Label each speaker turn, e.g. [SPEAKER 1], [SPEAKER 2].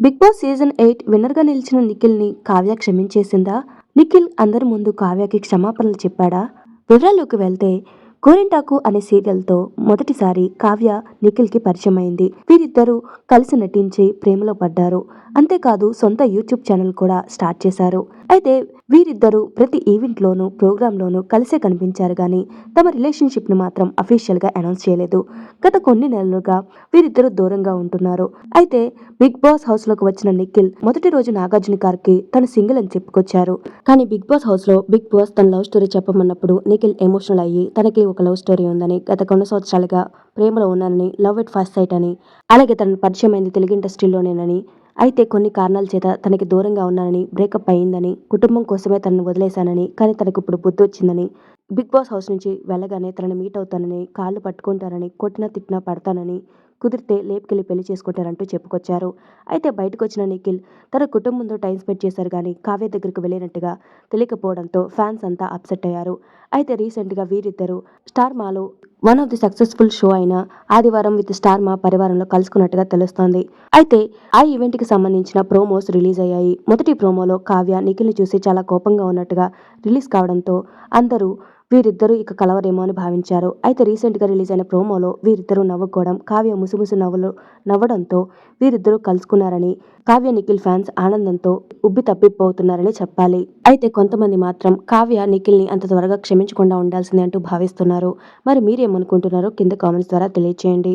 [SPEAKER 1] Big boss season eight విన్నర్గా నిలిచిన నిఖిల్ని కావ్య క్షమించేసిందా? నిఖిల్ అందరి ముందు కావ్యకి క్షమాపణలు చెప్పాడా? వివరాల్లోకి వెళ్తే గోరింటాకు అనే సీరియల్తో మొదటిసారి కావ్య నిఖిల్కి పరిచయమైంది. వీరిద్దరూ కలిసి నటించి ప్రేమలో పడ్డారు. అంతేకాదు సొంత యూట్యూబ్ ఛానల్ కూడా స్టార్ట్ చేశారు. అయితే వీరిద్దరూ ప్రతి ఈవెంట్లోనూ ప్రోగ్రాంలోనూ కలిసే కనిపించారు కానీ తమ రిలేషన్షిప్ని మాత్రం అఫీషియల్గా అనౌన్స్ చేయలేదు. గత కొన్ని నెలలుగా వీరిద్దరూ దూరంగా ఉంటున్నారు. అయితే బిగ్ బాస్ హౌస్లోకి వచ్చిన నిఖిల్ మొదటి రోజు నాగార్జున గారికి తను సింగిల్ అని చెప్పుకొచ్చారు. కానీ బిగ్ బాస్ హౌస్లో బిగ్ బాస్ తన లవ్ స్టోరీ చెప్పమన్నప్పుడు నిఖిల్ ఎమోషనల్ అయ్యి తనకి ఒక లవ్ స్టోరీ ఉందని గత కొన్ని సంవత్సరాలుగా ప్రేమలో ఉన్నానని లవ్ ఎట్ ఫస్ట్ సైట్ అని అలాగే తనను పరిచయమైంది తెలుగు ఇండస్ట్రీలోనేనని అయితే కొన్ని కారణాల చేత తనకి దూరంగా ఉన్నానని బ్రేకప్ అయిందని కుటుంబం కోసమే తనను వదిలేశానని కానీ తనకు ఇప్పుడు బుద్ధి వచ్చిందని బిగ్ బాస్ హౌస్ నుంచి వెళ్ళగానే తనని మీట్ అవుతానని కాళ్ళు పట్టుకుంటానని కొట్టినా తిట్టినా పడతానని కుదిరితే లేపుకెళ్ళి పెళ్ళి చేసుకుంటారంటూ చెప్పుకొచ్చారు. అయితే బయటకు వచ్చిన నిఖిల్ తన కుటుంబంతో టైం స్పెండ్ చేశారు కానీ కావ్య దగ్గరికి వెళ్ళినట్టుగా తెలియకపోవడంతో ఫ్యాన్స్ అంతా అప్సెట్ అయ్యారు. అయితే రీసెంట్గా వీరిద్దరూ స్టార్ మాలో one of the successful show అయిన ఆదివారం విత్ స్టార్ మా పరివారంలో కలుసుకున్నట్టుగా తెలుస్తోంది. అయితే ఆ ఈవెంట్కి సంబంధించిన ప్రోమోస్ రిలీజ్ అయ్యాయి. మొదటి ప్రోమోలో కావ్య నిఖిల్ని చూసి చాలా కోపంగా ఉన్నట్టుగా రిలీజ్ కావడంతో అందరూ వీరిద్దరూ ఇక కలవరేమో అని భావించారు. అయితే రీసెంట్గా రిలీజ్ అయిన ప్రోమోలో వీరిద్దరూ నవ్వుకోవడం కావ్య ముసుముసు నవ్వులు నవ్వడంతో వీరిద్దరూ కలుసుకున్నారని కావ్య నిఖిల్ ఫ్యాన్స్ ఆనందంతో ఉబ్బి తప్పిపోతున్నారని చెప్పాలి. అయితే కొంతమంది మాత్రం కావ్య నిఖిల్ని అంత త్వరగా క్షమించకుండా ఉండాల్సిందే అంటూ భావిస్తున్నారు. మరి మీరేమనుకుంటున్నారో కింద కామెంట్స్ ద్వారా తెలియచేయండి.